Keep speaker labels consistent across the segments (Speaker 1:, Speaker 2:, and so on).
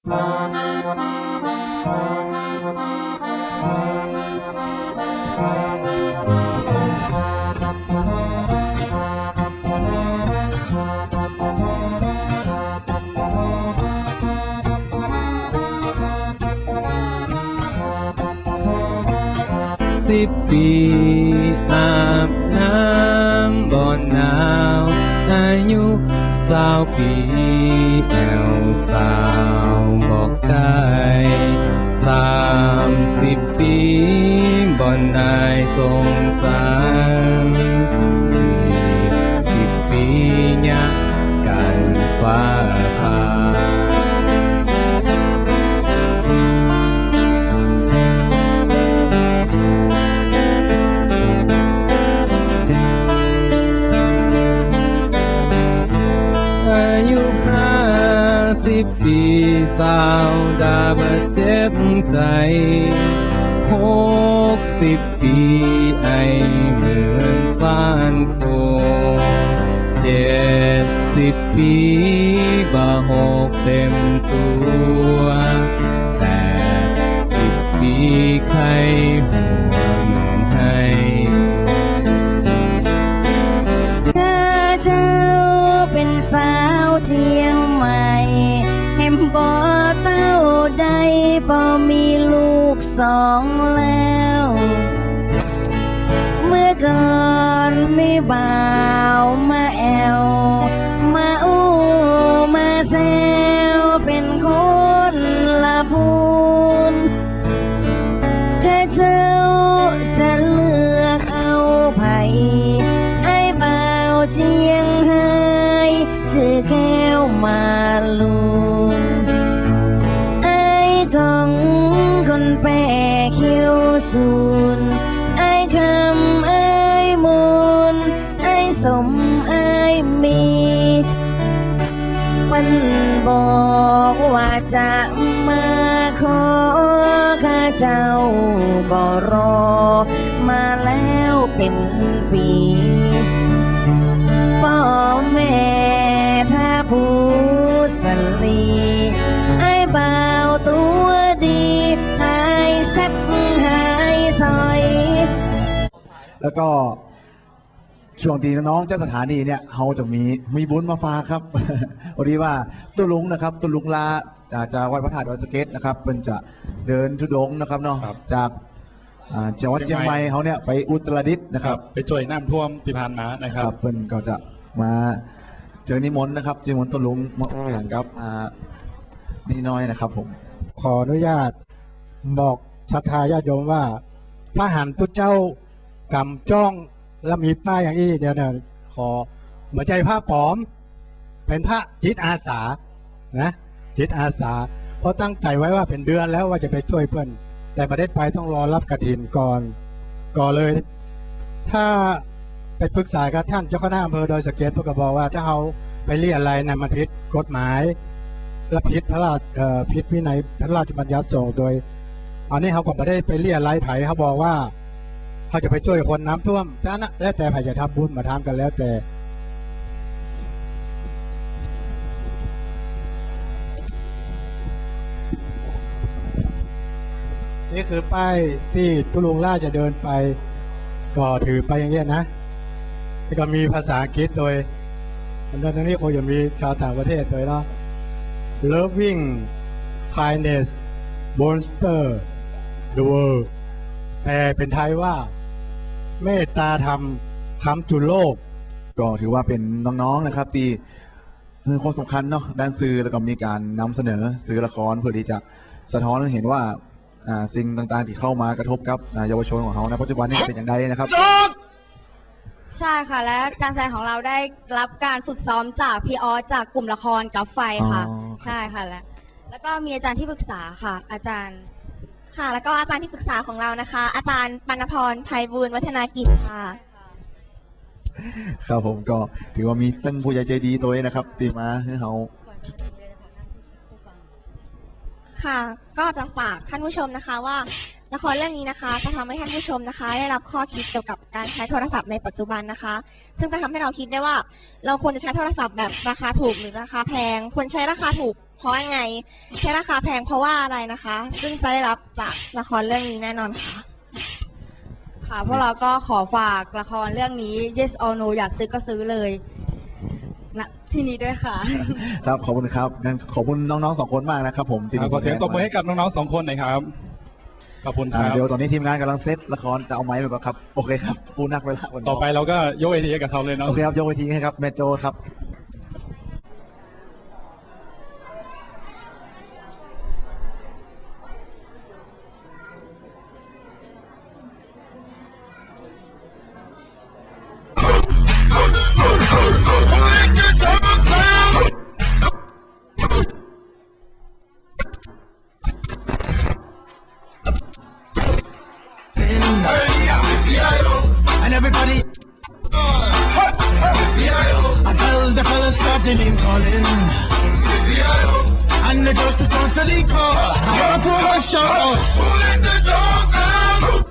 Speaker 1: สิบปีอาบน้ำบ่อน บ่อนได้สงสารสี่สิบปียักกันฟ้าผ่าอายุห้าสิบปีสาวดาบเจ็บใจหก สิบปีไอเหมือนฟ้านโคเจ็ดสิบปีบาหกเต็มตัวแปดสิบปีใครห่วงให้
Speaker 2: เธอเจ้าเป็นสาวเทียงใหม่เห็นบ่เต้าใดบ่มีลูกสองแล้ว เมื่อก่อะมาขอข้าเจ้าก็รอ มาแล้วเป็นปีพ่อแม่ถ้าผู้สลีไอ้บ่าวตัวดีหายแซ่หายซอย
Speaker 3: แล้วก็ช่วงที่น้องเจ้าสถานีเนี่ยเขาจะมีมีบุญมาฝากครับพอดีว่าตุลุงนะครับตุลุงลา จากวัดพระธาตุดอยสะเก็ตนะครับเป็นจะเดินทุดงค์นะครับเนาะ
Speaker 4: ครับ
Speaker 3: จากอ่าจังหวัด
Speaker 4: เชี
Speaker 3: เชีย
Speaker 4: ย
Speaker 3: ง
Speaker 4: ง
Speaker 3: ให
Speaker 4: ใหม่
Speaker 3: ม่เขาเนี่ยไปอุตรดิตถ์นะครับ
Speaker 4: ไปช่วยน้ำท่วมที่ผ่านมานะค
Speaker 3: ค
Speaker 4: รั
Speaker 3: รับบเพิ่นก็จะมาเจอนิมนต์นะครับนิมนต์ตุลุงมาอ้อนกับอ่านี่น้อยนะครับผม
Speaker 5: ขออนุญาตบอกศรัทธาญาติโยมว่าพระหันตุเจ้ากำจ้องแล้วมีป้ายอย่างนี้เดี๋ยวเนี่ยขอเหมือนใจพระปลอม เป็นพระจิตอาสานะ จิตอาสา เพราะตั้งใจไว้ว่าเป็นเดือนแล้วว่าจะไปช่วยเพื่อน แต่ประเด็ไปต้องรอรับกระถินก่อน ก่อนเลย ถ้าไปปรึกษากับท่านเจ้าคณะอำเภอดอยสะเก็ดพวกก็บอกว่าถ้าเขาไปเรียอะไรนะมันผิดกฎหมายและผิดพระราชผิดวินัยพระราชบัญญัติส่งโดย อันนี้เขาก็ไม่ได้ไปเรียอะไรไผ่เขาบอกว่าเขาจะไปช่วยคนน้ำท่วมแต่นั้นนะแล้วแต่ไผจะทำบุญมาทำกันแล้วแต่ คือป้ายที่ตุลุงล่าจะเดินไป ก็ถือไปอย่างเงี้ยนะแล้วก็มีภาษาอังกฤษโดยอันนั้นตรงนี้คงจะมีชาวต่างประเทศโดยเนาะ loving kindness monster the world แปลเป็นไทยว่า เมตตาธรรมคำจุโลก
Speaker 3: ก็ถือว่าเป็นน้องๆนะครับที่คือคนสำคัญเนาะด้านสื่อแล้วก็มีการนำเสนอสื่อละครเพื่อที่จะสะท้อนให้เห็นว่า สิ่งต่างๆที่เข้ามากระทบกับอ่าเยาวชนของเขาในปัจจุบันนี้เป็นอย่างไรนะครับ
Speaker 6: ใช่ค่ะ และการแสดงของเราได้รับการฝึกซ้อมจากพี่ออสจากกลุ่มละครกับไฟค่ะ
Speaker 3: อ๋อครับ
Speaker 6: ใช่ค่ะและแล้วก็มีอาจารย์ที่ปรึกษาค่ะ อาจารย์
Speaker 7: ค่ะ แล้วก็อาจารย์ที่ปรึกษาของเรานะคะ อาจารย์ปานพรภัยบูลย์วัฒนากิจค่ะ
Speaker 3: ครับผมก็ถือว่ามีตั้งผู้ใหญ่ใจดีตัวเองนะครับที่มาให้เขา
Speaker 7: ค่ะ ก็จะฝากท่านผู้ชมนะคะว่าละครเรื่องนี้นะคะจะทำให้ท่านผู้ชมนะคะ ได้รับข้อคิดเกี่ยวกับการใช้โทรศัพท์ในปัจจุบันนะคะ ซึ่งจะทำให้เราคิดได้ว่า เราควรจะใช้โทรศัพท์แบบราคาถูกหรือราคาแพงควรใช้ราคาถูกเพราะยังไง ใช้ราคาแพงเพราะว่าอะไรนะคะ ซึ่งจะได้รับจากละครเรื่องนี้แน่นอนค่ะ
Speaker 6: ค่ะพวกเราก็ขอฝากละครเรื่องนี้ Yes or No อยากซื้อก็ซื้อเลย ณที่นี้ด้วยค่ะ
Speaker 3: ครับขอบคุณครับงั้นขอบคุณน้องๆสองคนมากนะครับผมที่
Speaker 4: ขอเสียงตบมือให้กับน้องๆสองคนหน่อยครับ ขอบคุณค
Speaker 3: อ่า
Speaker 4: รับ
Speaker 3: เดี๋ยวตอนนี้ทีมงานกำลังเซตละครจะเอาไม้ไปก่อนครับโอเคครับปูนักไปละวันนี้
Speaker 4: ต่อไปเราก็ยกเอทีให้กับเขาเลยเนาะ
Speaker 3: โอเคครับยกเวทีให้ครับแมโจครับ
Speaker 8: bells, the fellas start the name calling. And the girls start to the call. I want to shout out. Pulling the
Speaker 9: doors down.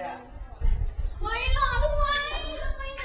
Speaker 9: เห
Speaker 5: มื
Speaker 9: อ
Speaker 5: น
Speaker 9: เลยอะเฮ้ย
Speaker 10: ห
Speaker 8: ล่อ
Speaker 10: ด้วยจะไปไหน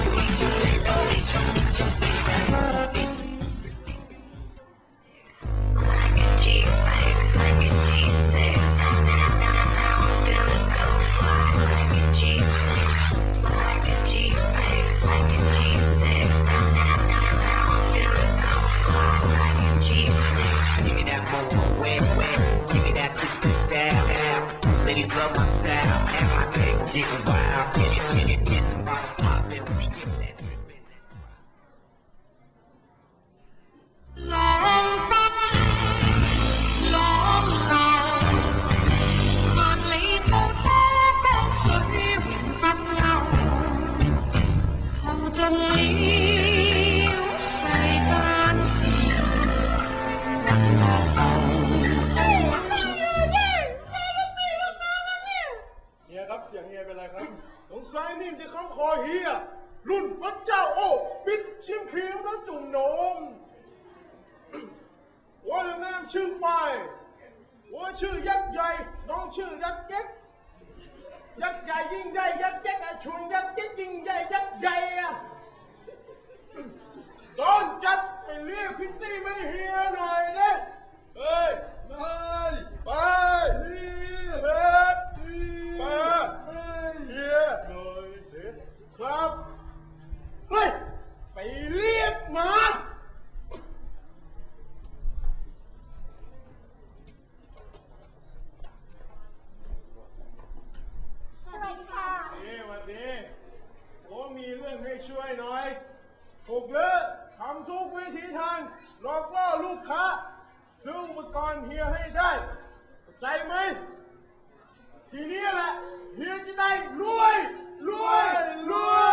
Speaker 11: บิ๊กชิมครีมแล้วจุ่มหนมว่าจะแนะนำชื่อไปว่าชื่อยักษ์ใหญ่น้องชื่อยักษ์เก็ตยักษ์ใหญ่ยิ่งใหญ่ยักษ์เก็ตอะชวนยักษ์เก็ตยิ่งใหญ่ยักษ์ใหญ่อะสอนจัดไปเรียกพิตตี้ไม่เฮียหน่อยนะเฮ้ยไปไปเฮ้ยมาเฮียหน่อยสิครับเฮ้ย ไปเรียกมา
Speaker 10: สวัสดีค่ะ
Speaker 11: นี่สวันนี้ผมมีเรื่องให้ช่วยหน่อย ถูกเลิกทำทุกวิธีทางหลอกล่อลูกค้า ซื้ออุปกรณ์เฮียให้ได้เข้าใจไหม ทีนี้แหละเฮียจะได้รวย รวย รวย